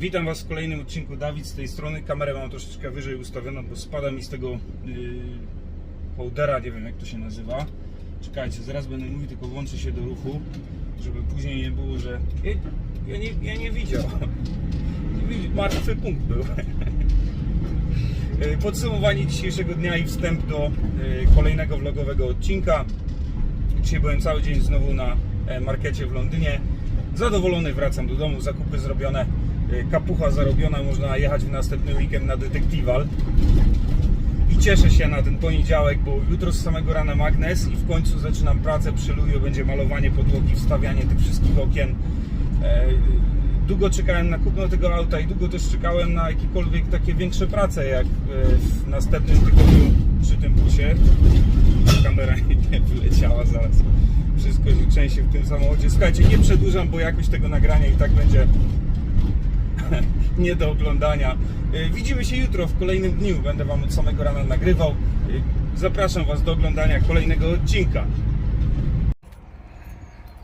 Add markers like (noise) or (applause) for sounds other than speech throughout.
Witam Was w kolejnym odcinku. Dawid z tej strony. Kamerę mam troszeczkę wyżej ustawioną, bo spada mi z tego yy, holdera, nie wiem jak to się nazywa. Czekajcie, zaraz będę mówił, tylko włączę się do ruchu, żeby później nie było, że ja, ja, nie, ja nie widział. (laughs) Martwy punkt był. (laughs) Yy, Podsumowanie dzisiejszego dnia i wstęp do yy, kolejnego vlogowego odcinka. Dzisiaj byłem cały dzień znowu na e, markecie w Londynie. Zadowolony wracam do domu, zakupy zrobione, kapucha zarobiona, można jechać w następny weekend na Detectival. I cieszę się na ten poniedziałek, bo jutro z samego rana magnes i w końcu zaczynam pracę przy Luju, będzie malowanie podłogi, wstawianie tych wszystkich okien. E, Długo czekałem na kupno tego auta i długo też czekałem na jakiekolwiek takie większe prace, jak e, w następnym tygodniu przy tym busie. Kamera (laughs) nie wyleciała zaraz. Wszystko się trzęsie w tym samochodzie. Słuchajcie, nie przedłużam, bo jakość tego nagrania i tak będzie (laughs) nie do oglądania. E, Widzimy się jutro w kolejnym dniu. Będę Wam od samego rana nagrywał. E, Zapraszam Was do oglądania kolejnego odcinka.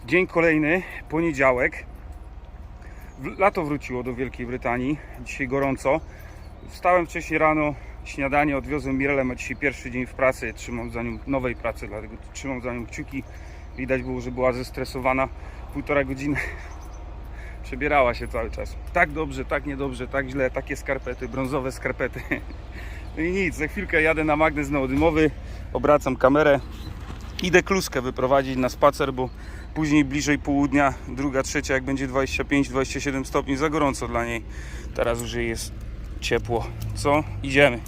Dzień kolejny, poniedziałek. Lato wróciło do Wielkiej Brytanii. Dzisiaj gorąco. Wstałem wcześniej rano, śniadanie odwiozłem Mirelę, ma dzisiaj pierwszy dzień w pracy. Trzymam za nią nowej pracy, dlatego trzymam za nią kciuki. Widać było, że była zestresowana. Półtora godziny przebierała się cały czas. Tak dobrze, tak niedobrze, tak źle, takie skarpety, brązowe skarpety. (laughs) No i nic, za chwilkę jadę na magnes neodymowy, obracam kamerę. Idę kluskę wyprowadzić na spacer, bo później bliżej południa, druga, trzecia, jak będzie 25-27 stopni, za gorąco dla niej. Teraz już jej jest ciepło. Co? Idziemy.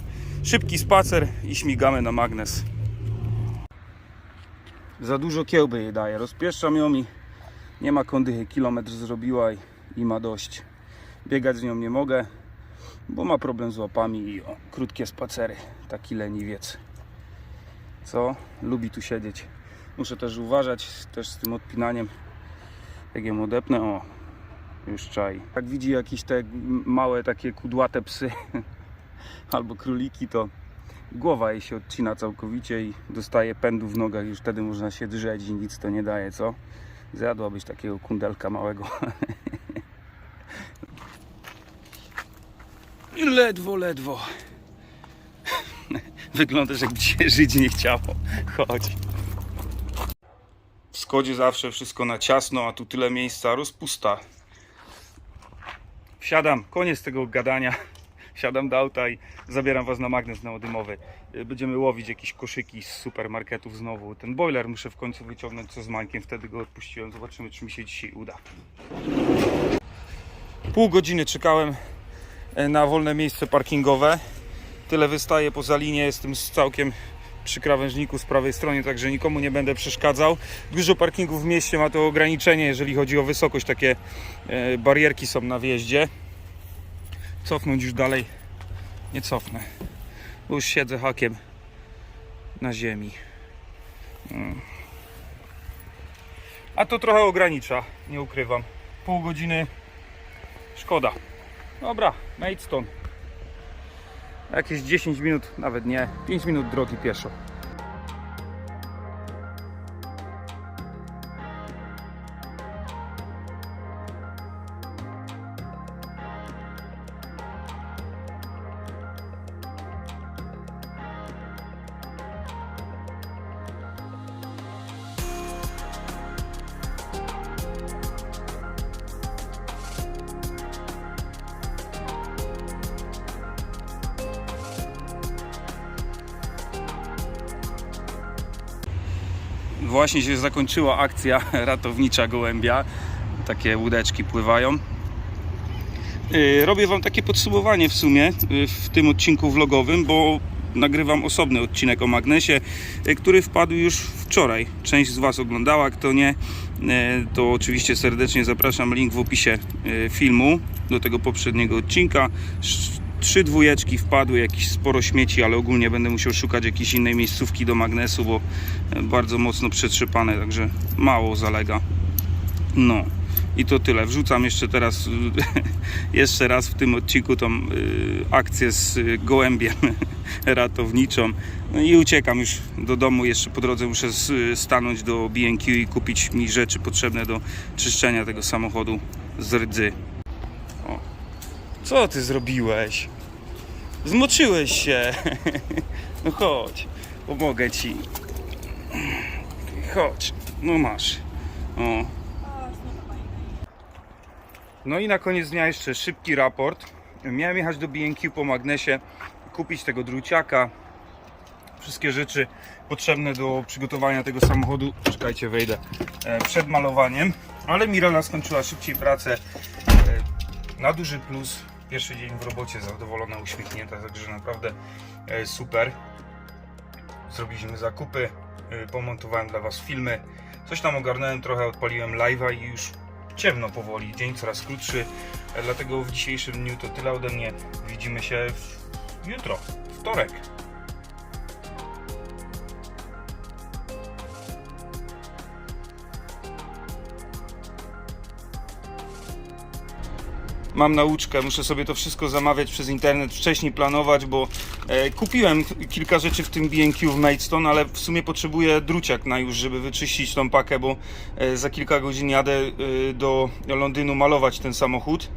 Szybki spacer i śmigamy na magnes. Za dużo kiełby jej daje. Rozpieszczam ją i nie ma kondychy. Kilometr zrobiła i, i ma dość. Biegać z nią nie mogę, bo ma problem z łapami i o, krótkie spacery. Taki leniwiec. Co? Lubi tu siedzieć. Muszę też uważać też z tym odpinaniem. Jak ją odepnę, o, już czai. Jak widzi jakieś te małe takie kudłate psy (laughs) albo króliki, to głowa jej się odcina całkowicie i dostaje pędu w nogach. Już wtedy można się drzeć i nic to nie daje, co? Zjadłabyś takiego kundelka małego. I ledwo, ledwo. Wyglądasz jakby się żyć nie chciało. Chodź. W Skodzie zawsze wszystko na ciasno, a tu tyle miejsca, rozpusta. Wsiadam, koniec tego gadania. Wsiadam do auta i zabieram Was na magnes neodymowy. Y, Będziemy łowić jakieś koszyki z supermarketów znowu. Ten boiler muszę w końcu wyciągnąć co z Mańkiem, wtedy go odpuściłem. Zobaczymy, czy mi się dzisiaj uda. Pół godziny czekałem e, na wolne miejsce parkingowe. Tyle wystaje poza linię, jestem z całkiem przy krawężniku z prawej strony, także nikomu nie będę przeszkadzał. Dużo parkingów w mieście ma to ograniczenie, jeżeli chodzi o wysokość. Takie e, barierki są na wjeździe. Cofnąć już dalej nie cofnę, bo już siedzę hakiem na ziemi. Mm. A to trochę ogranicza, nie ukrywam. Pół godziny szkoda. Dobra, Maidstone. Jakieś 10 minut, nawet nie, 5 minut drogi pieszo. Właśnie się zakończyła akcja (laughs) ratownicza gołębia. Takie łódeczki pływają. Yy, Robię Wam takie podsumowanie w sumie yy, w tym odcinku vlogowym, bo nagrywam osobny odcinek o magnesie, yy, który wpadł już wczoraj. Część z Was oglądała, kto nie, to oczywiście serdecznie zapraszam. Link w opisie filmu do tego poprzedniego odcinka. Trzy dwójeczki wpadły, jakieś sporo śmieci, ale ogólnie będę musiał szukać jakiejś innej miejscówki do magnesu, bo e, bardzo mocno przetrzepane, także mało zalega. No i to tyle. Wrzucam jeszcze teraz, (laughs) jeszcze raz w tym odcinku tą y, akcję z y, gołębiem (laughs) ratowniczą. No i uciekam już do domu. Jeszcze po drodze muszę stanąć do B&Q i kupić mi rzeczy potrzebne do czyszczenia tego samochodu z rdzy. O. Co ty zrobiłeś? Zmoczyłeś się. (laughs) No chodź, pomogę ci. Chodź, no masz. O. No i na koniec dnia jeszcze szybki raport. Miałem jechać do B&Q po magnesie, kupić tego druciaka, wszystkie rzeczy potrzebne do przygotowania tego samochodu. Czekajcie, wejdę e, przed malowaniem, ale Mirela skończyła szybciej pracę. E, Na duży plus. Pierwszy dzień w robocie, zadowolona, uśmiechnięta, także naprawdę e, super. Zrobiliśmy zakupy, e, pomontowałem dla Was filmy. Coś tam ogarnąłem, trochę odpaliłem live'a i już ciemno powoli, dzień coraz krótszy. E, Dlatego w dzisiejszym dniu to tyle ode mnie. Widzimy się w... jutro, wtorek. Mam nauczkę, muszę sobie to wszystko zamawiać przez internet, wcześniej planować, bo e, kupiłem kilka rzeczy w tym B&Q w Maidstone, ale w sumie potrzebuję druciak na już, żeby wyczyścić tą pakę, bo e, za kilka godzin jadę e, do Londynu malować ten samochód.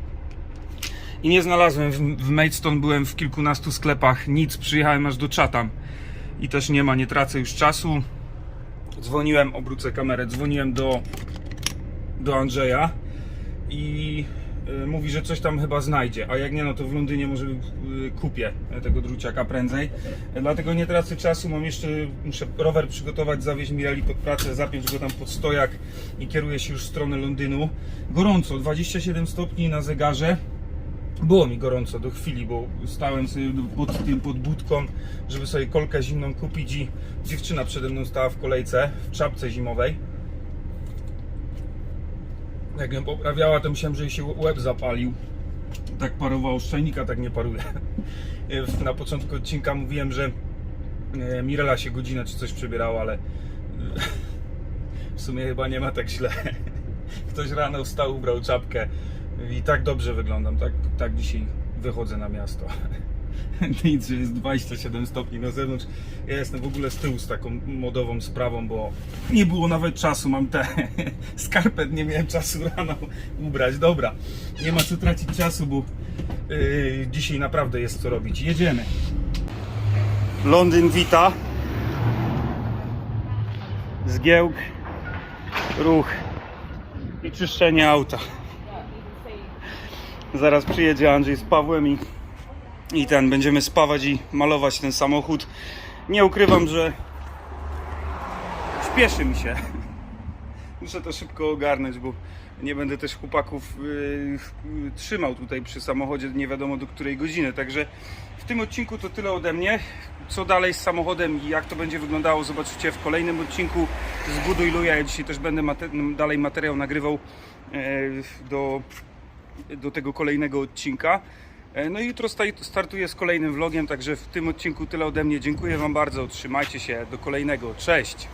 I nie znalazłem w, w Maidstone, byłem w kilkunastu sklepach, nic, przyjechałem aż do Chatham i też nie ma, nie tracę już czasu. Dzwoniłem, obrócę kamerę, dzwoniłem do, do Andrzeja i mówi, że coś tam chyba znajdzie, a jak nie, no to w Londynie może y, kupię tego druciaka prędzej. Dlatego nie tracę czasu, mam jeszcze, muszę rower przygotować, zawieźć Mireli pod pracę, zapiąć go tam pod stojak i kieruję się już w stronę Londynu. Gorąco, 27 stopni na zegarze. Było mi gorąco do chwili, bo stałem sobie pod tym pod budką, żeby sobie kolkę zimną kupić i dziewczyna przede mną stała w kolejce w czapce zimowej. Jak ją poprawiała, to myślałem, że jej się łeb zapalił. Tak parowało z czajnika, tak nie paruje. Na początku odcinka mówiłem, że e, Mirela się godzinę czy coś przebierała, ale e, w sumie chyba nie ma tak źle. Ktoś rano wstał, ubrał czapkę i tak dobrze wyglądam, tak, tak dzisiaj wychodzę na miasto. (laughs) Nic, że jest 27 stopni na zewnątrz. Ja jestem w ogóle z tyłu z taką modową sprawą, bo nie było nawet czasu. Mam te (laughs) skarpet, nie miałem czasu rano ubrać. Dobra, nie ma co tracić czasu, bo yy, dzisiaj naprawdę jest co robić. Jedziemy. Londyn wita. Zgiełk, ruch i czyszczenie auta. Zaraz przyjedzie Andrzej z Pawłem i, i ten, będziemy spawać i malować ten samochód. Nie ukrywam, że śpieszy mi się. (laughs) Muszę to szybko ogarnąć, bo nie będę też chłopaków yy, trzymał tutaj przy samochodzie nie wiadomo do której godziny. Także w tym odcinku to tyle ode mnie. Co dalej z samochodem i jak to będzie wyglądało, zobaczycie w kolejnym odcinku z Buduj Luja. Ja dzisiaj też będę mate- dalej materiał nagrywał yy, do do tego kolejnego odcinka. E, No i jutro sta- startuję z kolejnym vlogiem, także w tym odcinku tyle ode mnie. Dziękuję Wam bardzo, trzymajcie się, do kolejnego, cześć!